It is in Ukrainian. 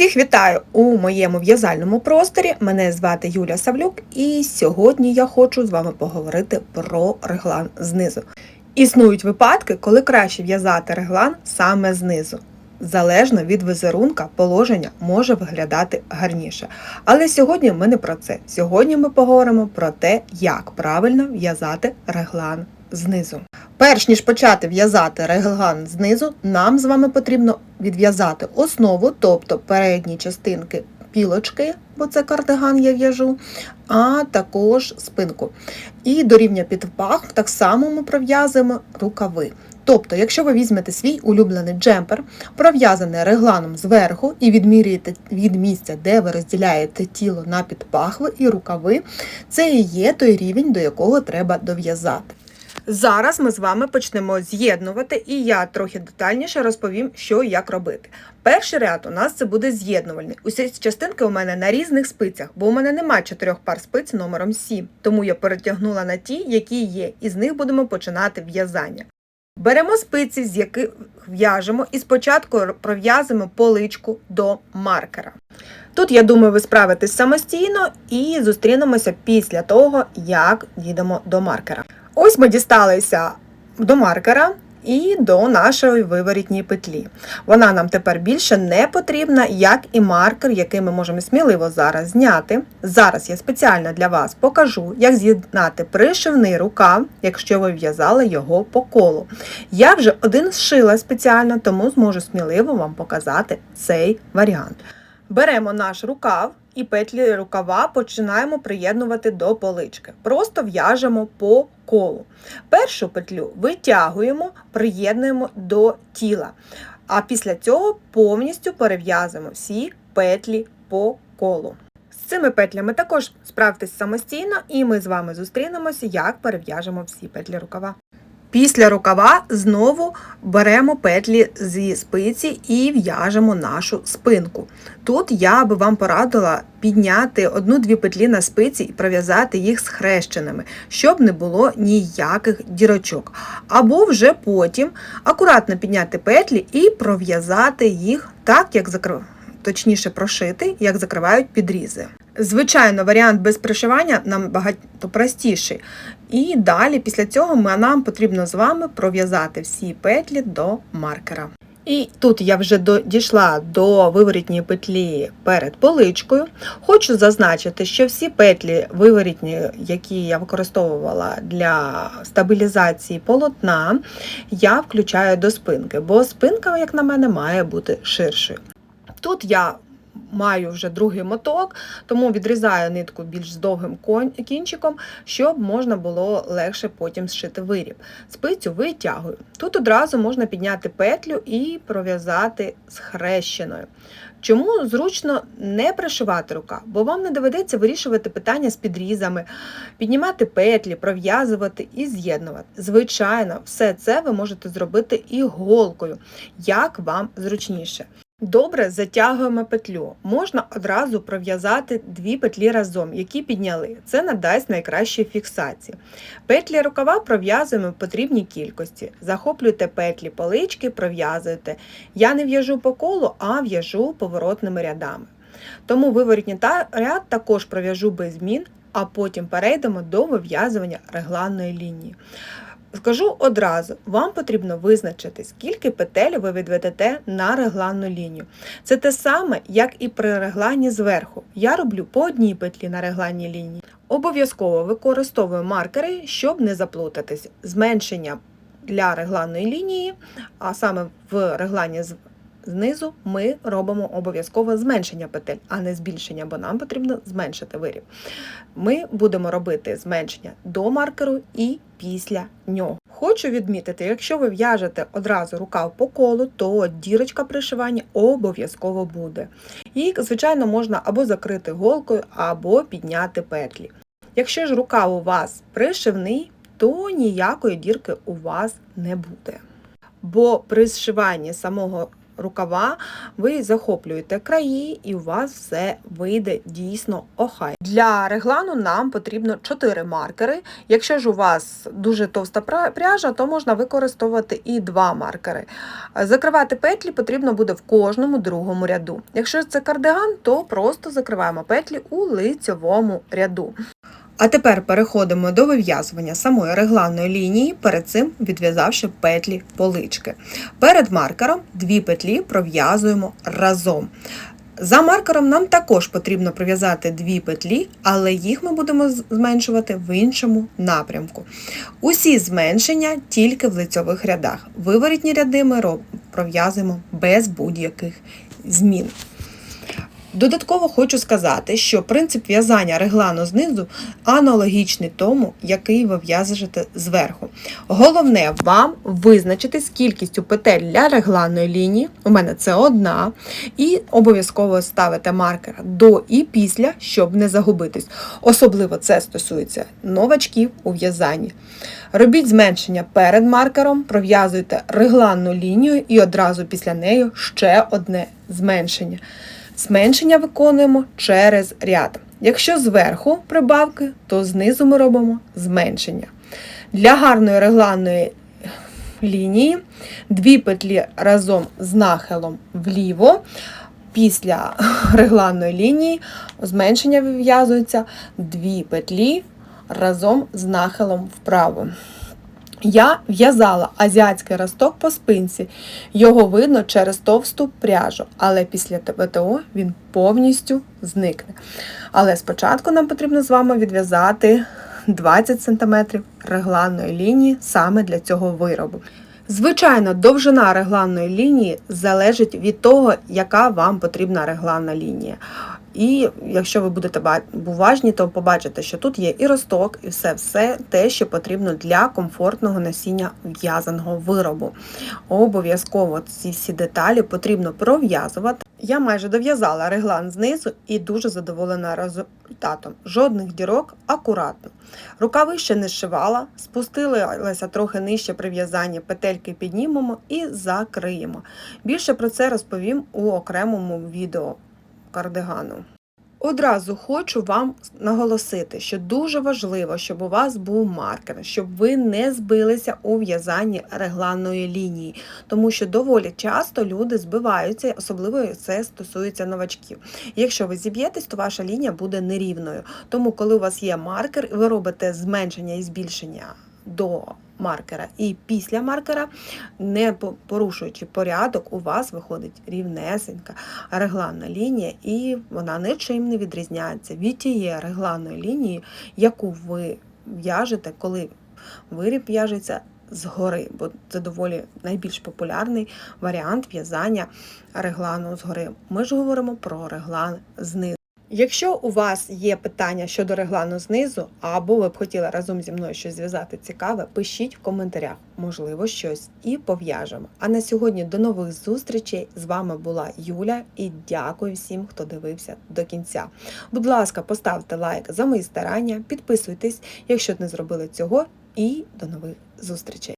Всіх вітаю у моєму в'язальному просторі. Мене звати Юля Савлюк, і сьогодні я хочу з вами поговорити про реглан знизу. Існують випадки, коли краще в'язати реглан саме знизу. Залежно від візерунка, положення може виглядати гарніше. Але сьогодні ми не про це. Сьогодні ми поговоримо про те, як правильно в'язати реглан знизу. Перш ніж почати в'язати реглан знизу, нам з вами потрібно відв'язати основу, тобто передні частинки пілочки, бо це кардиган я в'яжу, а також спинку. І до рівня під пах так само ми пров'язуємо рукави. Тобто, якщо ви візьмете свій улюблений джемпер, пров'язаний регланом зверху і відмірюєте від місця, де ви розділяєте тіло на підпахви і рукави, це і є той рівень, до якого треба дов'язати. Зараз ми з вами почнемо з'єднувати, і я трохи детальніше розповім, що і як робити. Перший ряд у нас це буде з'єднувальний. Усі частинки у мене на різних спицях, бо у мене немає чотирьох пар спиць номером 7, тому я перетягнула на ті, які є, і з них будемо починати в'язання. Беремо спиці, з яких в'яжемо, і спочатку пров'язуємо поличку до маркера. Тут, я думаю, ви справитесь самостійно і зустрінемося після того, як дійдемо до маркера. Ось ми дісталися до маркера і до нашої виворітньої петлі. Вона нам тепер більше не потрібна, як і маркер, який ми можемо сміливо зараз зняти. Зараз я спеціально для вас покажу, як з'єднати пришивний рукав, якщо ви в'язали його по колу. Я вже один зшила спеціально, тому зможу сміливо вам показати цей варіант. Беремо наш рукав і петлі рукава починаємо приєднувати до полички. Просто в'яжемо по колу. Першу петлю витягуємо, приєднуємо до тіла. А після цього повністю перев'язуємо всі петлі по колу. З цими петлями також справтесь самостійно, і ми з вами зустрінемося, як перев'яжемо всі петлі рукава. Після рукава знову беремо петлі зі спиці і в'яжемо нашу спинку. Тут я би вам порадила підняти одну-дві петлі на спиці і пров'язати їх схрещеними, щоб не було ніяких дірочок. Або вже потім акуратно підняти петлі і пров'язати їх так, як закрив... точніше прошити, як закривають підрізи. Звичайно, варіант без пришивання нам багато простіший. І далі, після цього, нам потрібно з вами пров'язати всі петлі до маркера. І тут я вже дійшла до виворітньої петлі перед поличкою. Хочу зазначити, що всі петлі виворітні, які я використовувала для стабілізації полотна, я включаю до спинки, бо спинка, як на мене, має бути ширшою. Тут я маю вже другий моток, тому відрізаю нитку більш з довгим кінчиком, щоб можна було легше потім зшити виріб. Спицю витягую. Тут одразу можна підняти петлю і пров'язати схрещеною. Чому зручно не пришивати рука, бо вам не доведеться вирішувати питання з підрізами, піднімати петлі, пров'язувати і з'єднувати. Звичайно, все це ви можете зробити і голкою, як вам зручніше. Добре затягуємо петлю. Можна одразу пров'язати дві петлі разом, які підняли. Це надасть найкращі фіксації. Петлі рукава пров'язуємо в потрібній кількості. Захоплюйте петлі полички, пров'язуйте. Я не в'яжу по колу, а в'яжу поворотними рядами. Тому виворітній ряд також пров'яжу без змін, а потім перейдемо до вив'язування регланної лінії. Скажу одразу, вам потрібно визначити, скільки петель ви відведете на регланну лінію. Це те саме, як і при реглані зверху. Я роблю по одній петлі на регланній лінії. Обов'язково використовую маркери, щоб не заплутатись. Зменшення для регланної лінії, а саме в реглані знизу ми робимо обов'язково зменшення петель, а не збільшення, бо нам потрібно зменшити виріб. Ми будемо робити зменшення до маркеру і після нього. Хочу відмітити, якщо ви в'яжете одразу рукав по колу, то дірочка пришивання обов'язково буде. І, звичайно, можна або закрити голкою, або підняти петлі. Якщо ж рукав у вас пришивний, то ніякої дірки у вас не буде. Бо при зшиванні самого рукава, ви захоплюєте краї і у вас все вийде дійсно охай. Для реглану нам потрібно 4 маркери. Якщо ж у вас дуже товста пряжа, то можна використовувати і 2 маркери. Закривати петлі потрібно буде в кожному другому ряду. Якщо це кардиган, то просто закриваємо петлі у лицьовому ряду. А тепер переходимо до вив'язування самої регланної лінії, перед цим відв'язавши петлі полички. Перед маркером дві петлі пров'язуємо разом. За маркером нам також потрібно пров'язати дві петлі, але їх ми будемо зменшувати в іншому напрямку. Усі зменшення тільки в лицьових рядах. Виворітні ряди ми пров'язуємо без будь-яких змін. Додатково хочу сказати, що принцип в'язання реглану знизу аналогічний тому, який ви в'яжете зверху. Головне вам визначити з кількістю петель для регланної лінії. У мене це одна. І обов'язково ставите маркер до і після, щоб не загубитись. Особливо це стосується новачків у в'язанні. Робіть зменшення перед маркером, пров'язуйте регланну лінію і одразу після неї ще одне зменшення. Зменшення виконуємо через ряд. Якщо зверху прибавки, то знизу ми робимо зменшення. Для гарної регланної лінії дві петлі разом з нахилом вліво. Після регланної лінії зменшення вив'язується дві петлі разом з нахилом вправо. Я в'язала азіатський росток по спинці. Його видно через товсту пряжу, але після ТБТО він повністю зникне. Але спочатку нам потрібно з вами відв'язати 20 см регланної лінії саме для цього виробу. Звичайно, довжина регланної лінії залежить від того, яка вам потрібна регланна лінія. І якщо ви будете уважні, то побачите, що тут є і росток, і все, все те, що потрібно для комфортного носіння в'язаного виробу. Обов'язково ці всі деталі потрібно пров'язувати. Я майже дов'язала реглан знизу і дуже задоволена результатом. Жодних дірок акуратно. Рукави ще не зшивала, спустилася трохи нижче при в'язанні, петельки піднімемо і закриємо. Більше про це розповім у окремому відео кардигану. Одразу хочу вам наголосити, що дуже важливо, щоб у вас був маркер, щоб ви не збилися у в'язанні регланної лінії, тому що доволі часто люди збиваються, особливо це стосується новачків. Якщо ви зіб'єтесь, то ваша лінія буде нерівною. Тому, коли у вас є маркер, і ви робите зменшення і збільшення до маркера і після маркера, не порушуючи порядок, у вас виходить рівнесенька регланна лінія, і вона нічим не відрізняється від тієї регланної лінії, яку ви в'яжете, коли виріб в'яжеться згори, бо це доволі найбільш популярний варіант в'язання реглану згори. Ми ж говоримо про реглан знизу. Якщо у вас є питання щодо реглану знизу, або ви б хотіли разом зі мною щось зв'язати цікаве, пишіть в коментарях, можливо, щось і пов'яжемо. А на сьогодні до нових зустрічей. З вами була Юля і дякую всім, хто дивився до кінця. Будь ласка, поставте лайк за мої старання, підписуйтесь, якщо не зробили цього, і до нових зустрічей.